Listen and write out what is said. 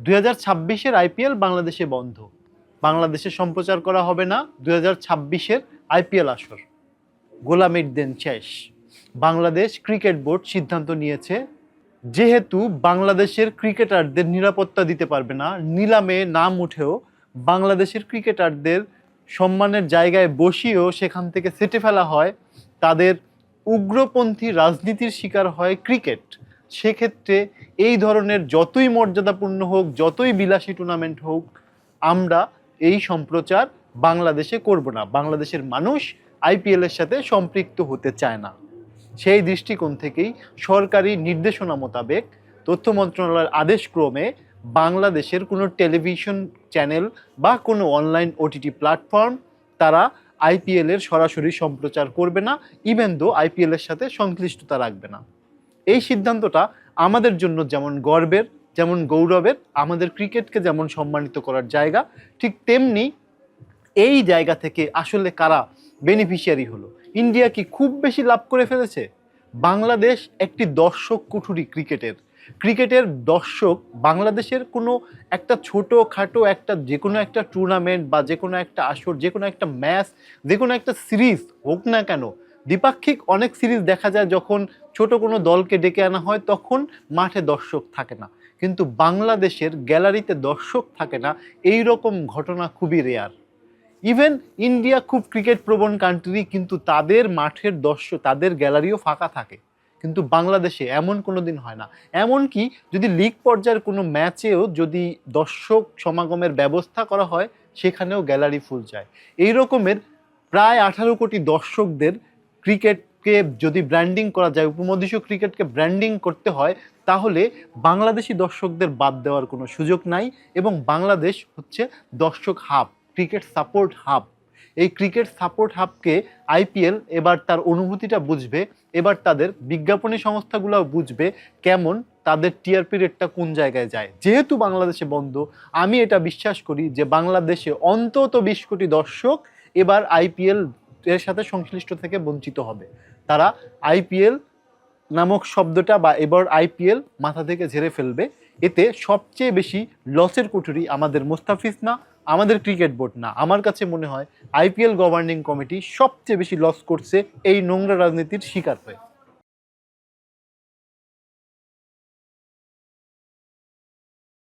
দুই হাজার ছাব্বিশের আইপিএল বাংলাদেশে বন্ধ। বাংলাদেশে সম্প্রচার করা হবে না দুই হাজার ছাব্বিশের আইপিএল আসর। গোলামির দেন শেষ। বাংলাদেশ ক্রিকেট বোর্ড সিদ্ধান্ত নিয়েছে, যেহেতু বাংলাদেশের ক্রিকেটারদের নিরাপত্তা দিতে পারবে না, নিলামে নাম উঠেও বাংলাদেশের ক্রিকেটারদের সম্মানের জায়গায় বসিয়েও সেখান থেকে সেটে ফেলা হয়, তাদের উগ্রপন্থী রাজনীতির শিকার হয় ক্রিকেট। সেক্ষেত্রে এই ধরনের যতই মর্যাদাপূর্ণ হোক, যতই বিলাসী টুর্নামেন্ট হোক, আমরা এই সম্প্রচার বাংলাদেশে করব না। বাংলাদেশের মানুষ আইপিএল এর সাথে সম্পৃক্ত হতে চায় না। সেই দৃষ্টিকোণ থেকেই সরকারি নির্দেশনা মোতাবেক তথ্য মন্ত্রণালয়ের আদেশক্রমে বাংলাদেশের কোনো টেলিভিশন চ্যানেল বা কোনো অনলাইন ওটিটি প্ল্যাটফর্ম তারা আইপিএল এর সরাসরি সম্প্রচার করবে না ইভেন দো আইপিএল এর সাথে সংশ্লিষ্টতা রাখবে না। এই সিদ্ধান্তটা আমাদের জন্য যেমন গর্বের, যেমন গৌরবের, আমাদের ক্রিকেটকে যেমন সম্মানিত করার জায়গা, ঠিক তেমনি এই জায়গা থেকে আসলে কারা বেনিফিশিয়ারি হলো? ইন্ডিয়া কি খুব বেশি লাভ করে ফেলেছে? বাংলাদেশ একটি দর্শক কুঠুরি ক্রিকেটের। ক্রিকেটের দর্শক বাংলাদেশের কোনো একটা ছোট খাটো একটা যে কোনো একটা টুর্নামেন্ট বা যে কোনো একটা আসর, যে কোনো একটা ম্যাচ যে কোনো একটা সিরিজ হোক না কেন দ্বিপাক্ষিক অনেক সিরিজ দেখা যায় যখন ছোট কোনো দলকে ডেকে আনা হয়, তখন মাঠে দর্শক থাকে না। কিন্তু বাংলাদেশের গ্যালারিতে দর্শক থাকে না, এই রকম ঘটনা খুবই রেয়ার ইভেন ইন্ডিয়া খুব ক্রিকেট প্রবণ কান্ট্রি কিন্তু তাদের মাঠের দর্শক, তাদের গ্যালারিও ফাঁকা থাকে। কিন্তু বাংলাদেশে এমন কোনো দিন হয় না। এমনকি যদি লিগ পর্যায়ের কোনো ম্যাচেও যদি দর্শক সমাগমের ব্যবস্থা করা হয়, সেখানেও গ্যালারি ফুল যায়। এই রকমের প্রায় আঠারো কোটি দর্শকদের ক্রিকেটকে যদি ব্র্যান্ডিং করা যায় উপমহাদেশীয় ক্রিকেটকে ব্র্যান্ডিং করতে হয়, তাহলে বাংলাদেশি দর্শকদের বাদ দেওয়ার কোনো সুযোগ নাই এবং বাংলাদেশ হচ্ছে দর্শক হাব ক্রিকেট সাপোর্ট হাব এই ক্রিকেট সাপোর্ট হাবকে আইপিএল এবার তার অনুভূতিটা বুঝবে, এবার তাদের বিজ্ঞাপনী সংস্থাগুলো বুঝবে কেমন তাদের টিআরপি রেটটা কোন জায়গায় যায়। যেহেতু বাংলাদেশে বন্ধ, আমি এটা বিশ্বাস করি যে বাংলাদেশে অন্তত বিশ কোটি দর্শক এবার আইপিএল এর সাথে সংশ্লিষ্ট থেকে বঞ্চিত হবে। তারা আইপিএল নামক শব্দটা বা এবার আইপিএল মাথা থেকে ঝেড়ে ফেলবে। এতে সবচেয়ে বেশি লসের কুঠুরি আমাদের মোস্তাফিজ না, আমাদের ক্রিকেট বোর্ড না। আমার কাছে মনে হয় আইপিএল গভর্নিং কমিটি সবচেয়ে বেশি লস করছে এই নোংরা রাজনীতির শিকার হয়ে।